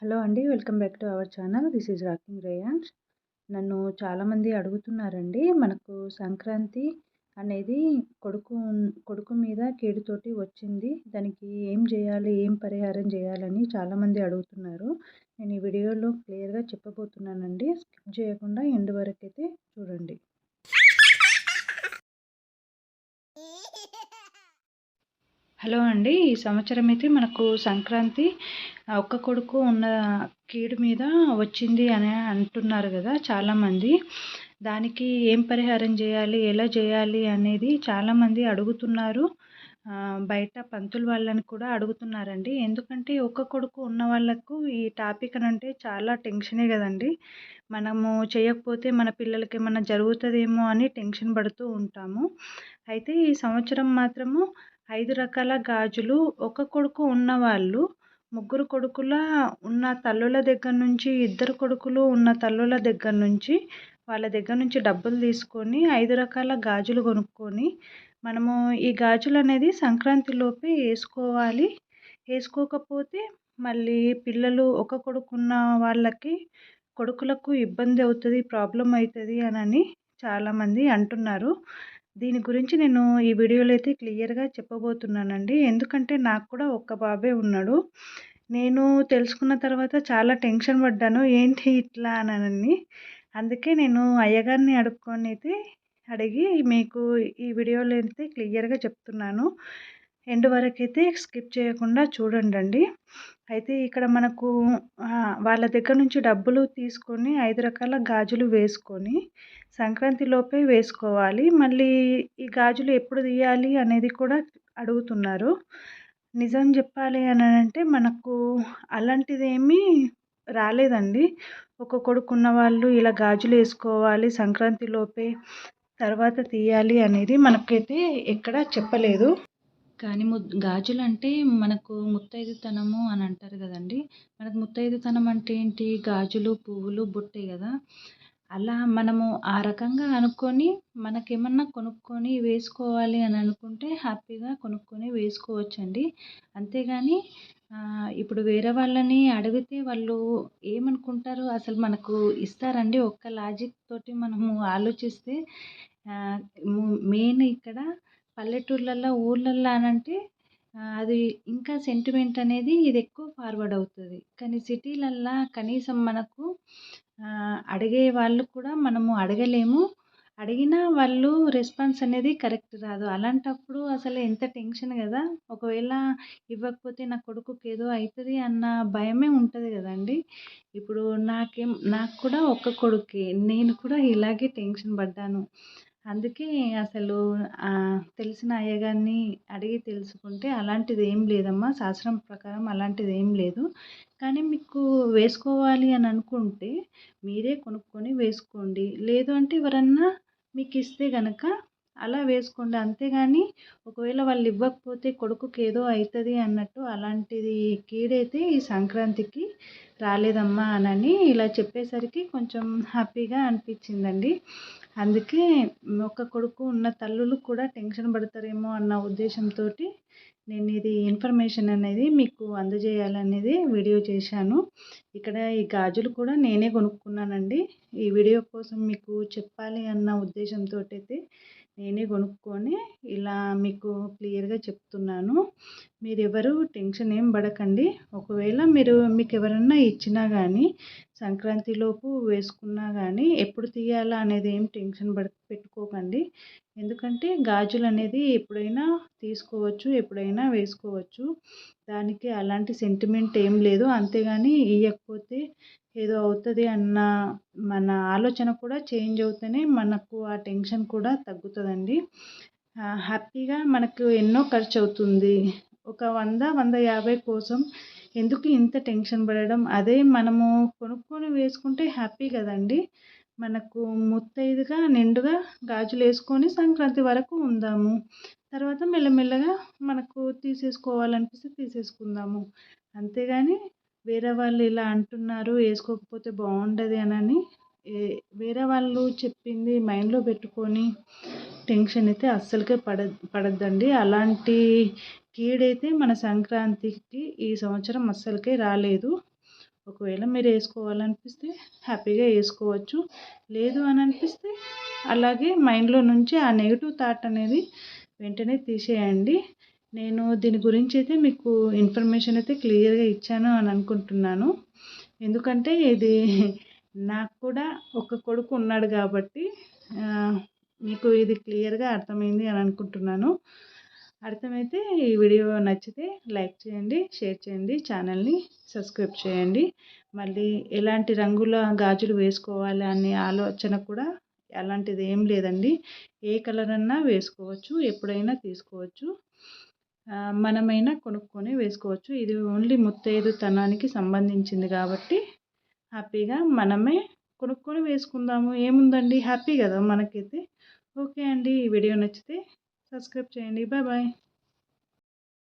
Hello అండి welcome back to our channel. This is rocking rayons నన్ను చాలామంది అడుగుతున్నారండి మనకు సంక్రాంతి అనేది కొడుకు కొడుకు మీద కేడుతోటి వచ్చింది. దానికి ఏం చేయాలి ఏం పరిహారం చేయాలని చాలామంది అడుగుతున్నారు. నేను ఈ వీడియోలో క్లియర్గా చెప్పబోతున్నానండి. స్కిప్ చేయకుండా ఎండ్ వరకు అయితే చూడండి. హలో అండి ఈ సంవత్సరం అయితే మనకు సంక్రాంతి ఒక్క కొడుకు ఉన్న కీడు మీద వచ్చింది అని అంటున్నారు కదా చాలామంది. దానికి ఏం పరిహారం చేయాలి ఎలా చేయాలి అనేది చాలామంది అడుగుతున్నారు. బయట పంతులు వాళ్ళని కూడా అడుగుతున్నారండి. ఎందుకంటే ఒక్క కొడుకు ఉన్న వాళ్ళకు ఈ టాపిక్ అని అంటే చాలా టెన్షనే కదండి. మనము చేయకపోతే మన పిల్లలకి ఏమన్నా జరుగుతుందేమో అని టెన్షన్ పడుతూ ఉంటాము. అయితే ఈ సంవత్సరం మాత్రము ఐదు రకాల గాజులు ఒక కొడుకు ఉన్నవాళ్ళు ముగ్గురు కొడుకుల ఉన్న తల్లుల దగ్గర నుంచి ఇద్దరు కొడుకులు ఉన్న తల్లుల దగ్గర నుంచి వాళ్ళ దగ్గర నుంచి డబ్బులు తీసుకొని ఐదు రకాల గాజులు కొనుక్కొని మనము ఈ గాజులు అనేది సంక్రాంతిలోపే వేసుకోవాలి. వేసుకోకపోతే మళ్ళీ పిల్లలు ఒక కొడుకున్న వాళ్ళకి కొడుకులకు ఇబ్బంది అవుతుంది ప్రాబ్లం అవుతుంది అని చాలామంది అంటున్నారు. దీని గురించి నేను ఈ వీడియోలో అయితే క్లియర్గా చెప్పబోతున్నానండి. ఎందుకంటే నాకు కూడా ఒక్క బాబే ఉన్నాడు. నేను తెలుసుకున్న తర్వాత చాలా టెన్షన్ పడ్డాను. ఏంటి ఇట్లా అనని అందుకే నేను అయ్యగారిని అడుక్కొని అయితే అడిగి మీకు ఈ వీడియోలో అయితే క్లియర్గా చెప్తున్నాను. ఎండ్ వరకు అయితే స్కిప్ చేయకుండా చూడండి అయితే ఇక్కడ మనకు వాళ్ళ దగ్గర నుంచి డబ్బులు తీసుకొని ఐదు రకాల గాజులు వేసుకొని సంక్రాంతి లోపే వేసుకోవాలి. మళ్ళీ ఈ గాజులు ఎప్పుడు తీయాలి అనేది కూడా అడుగుతున్నారు. నిజం చెప్పాలి అని అంటే మనకు అలాంటిదేమీ రాలేదండి. ఒక కొడుకున్న వాళ్ళు ఇలా గాజులు వేసుకోవాలి సంక్రాంతి లోపే తర్వాత తీయాలి అనేది మనకైతే ఎక్కడ చెప్పలేదు. కానీ ము గాజులు అంటే మనకు ముత్తైదుతనము అని అంటారు కదండి. మనకు ముత్తైదుతనం అంటే ఏంటి? గాజులు పువ్వులు బొట్టే కదా. అలా మనము ఆ రకంగా అనుకొని మనకేమన్నా కొనుక్కొని వేసుకోవాలి అని అనుకుంటే హ్యాపీగా కొనుక్కొని వేసుకోవచ్చండి. అంతేగాని ఇప్పుడు వేరే వాళ్ళని అడిగితే వాళ్ళు ఏమనుకుంటారు? అసలు మనకు ఇస్తారండి ఒక్క లాజిక్ తోటి మనము ఆలోచిస్తే మెయిన్ ఇక్కడ పల్లెటూర్లలో ఊర్లల్లో అనంటే అది ఇంకా సెంటిమెంట్ అనేది ఇది ఎక్కువ ఫార్వర్డ్ అవుతుంది. కానీ సిటీలల్లో కనీసం మనకు అడిగే వాళ్ళు కూడా మనము అడగలేము. అడిగినా వాళ్ళు రెస్పాన్స్ అనేది కరెక్ట్ రాదు. అలాంటప్పుడు అసలు ఎంత టెన్షన్ కదా. ఒకవేళ ఇవ్వకపోతే నా కొడుకుకి ఏదో అవుతుంది అన్న భయమే ఉంటుంది కదండి. ఇప్పుడు నాకేం నాకు కూడా ఒక్క కొడుకే. నేను కూడా ఇలాగే టెన్షన్ పడ్డాను. అందుకే అసలు తెలిసిన అయ్యగారిని అడిగి తెలుసుకుంటే అలాంటిది ఏం లేదమ్మా. శాస్త్రం ప్రకారం అలాంటిది ఏం లేదు. కానీ మీకు వేసుకోవాలి అని అనుకుంటే మీరే కొనుక్కొని వేసుకోండి. లేదు అంటే ఎవరన్నా మీకు ఇస్తే కనుక అలా వేసుకోండి. అంతేగాని ఒకవేళ వాళ్ళు ఇవ్వకపోతే కొడుకుకి ఏదో అవుతుంది అన్నట్టు అలాంటిది కీడైతే ఈ సంక్రాంతికి రాలేదమ్మా అని ఇలా చెప్పేసరికి కొంచెం హ్యాపీగా అనిపించిందండి. అందుకే ఒక కొడుకు ఉన్న తల్లులు కూడా టెన్షన్ పడతారేమో అన్న ఉద్దేశంతో నేను ఇది ఇన్ఫర్మేషన్ అనేది మీకు అందజేయాలనేది వీడియో చేశాను. ఇక్కడ ఈ గాజులు కూడా నేనే కొనుక్కున్నానండి. ఈ వీడియో కోసం మీకు చెప్పాలి అన్న ఉద్దేశంతో అయితే నేనే కొనుక్కొని ఇలా మీకు క్లియర్గా చెప్తున్నాను. మీరు ఎవరు టెన్షన్ ఏం పడకండి. ఒకవేళ మీరు మీకు ఎవరన్నా ఇచ్చినా కానీ సంక్రాంతిలోపు వేసుకున్నా కానీ ఎప్పుడు తీయాలా అనేది ఏం టెన్షన్ పడ పెట్టుకోకండి. ఎందుకంటే గాజులు అనేది ఎప్పుడైనా తీసుకోవచ్చు ఎప్పుడైనా వేసుకోవచ్చు. దానికి అలాంటి సెంటిమెంట్ ఏం లేదు. అంతేగాని ఇవ్వకపోతే ఏదో అవుతుంది అన్న మన ఆలోచన కూడా చేంజ్ అవుతేనే మనకు ఆ టెన్షన్ కూడా తగ్గుతుందండి. హ్యాపీగా మనకు ఎన్నో ఖర్చు అవుతుంది ఒక వంద వంద యాభై కోసం ఎందుకు ఇంత టెన్షన్ పడడం? అదే మనము కొనుక్కొని వేసుకుంటే హ్యాపీ కదండి. మనకు ముత్తైదుగా నిండుగా గాజులు వేసుకొని సంక్రాంతి వరకు ఉందాము. తర్వాత మెల్లమెల్లగా మనకు తీసేసుకోవాలనిపిస్తే తీసేసుకుందాము. అంతేగాని వేరే వాళ్ళు ఇలా అంటున్నారు వేసుకోకపోతే బాగుండదు అని వేరే వాళ్ళు చెప్పింది మైండ్లో పెట్టుకొని టెన్షన్ అయితే అస్సలకే పడ పడద్దండి. అలాంటి కీడైతే మన సంక్రాంతికి ఈ సంవత్సరం అస్సలకే రాలేదు. ఒకవేళ మీరు వేసుకోవాలనిపిస్తే హ్యాపీగా వేసుకోవచ్చు లేదు అని అనిపిస్తే అలాగే మైండ్లో నుంచి ఆ నెగిటివ్ థాట్ అనేది వెంటనే తీసేయండి. నేను దీని గురించి అయితే మీకు ఇన్ఫర్మేషన్ అయితే క్లియర్గా ఇచ్చాను అని అనుకుంటున్నాను. ఎందుకంటే ఇది నాకు కూడా ఒక కొడుకు ఉన్నాడు కాబట్టి మీకు ఇది క్లియర్గా అర్థమైంది అని అనుకుంటున్నాను. అర్థమైతే ఈ వీడియో నచ్చితే లైక్ చేయండి షేర్ చేయండి ఛానల్ని సబ్స్క్రైబ్ చేయండి. మళ్ళీ ఎలాంటి రంగుల గాజులు వేసుకోవాలి అనే ఆలోచన కూడా అలాంటిది ఏం లేదండి. ఏ కలర్ అన్నా వేసుకోవచ్చు ఎప్పుడైనా తీసుకోవచ్చు. మనమైనా కొనుక్కొని వేసుకోవచ్చు. ఇది ఓన్లీ ముత్తైదు తనానికి సంబంధించింది కాబట్టి హ్యాపీగా మనమే కొనుక్కొని వేసుకుందాము. ఏముందండి? హ్యాపీ కదా మనకైతే. ఓకే అండి. ఈ వీడియో నచ్చితే సబ్స్క్రైబ్ చేయండి. Bye bye.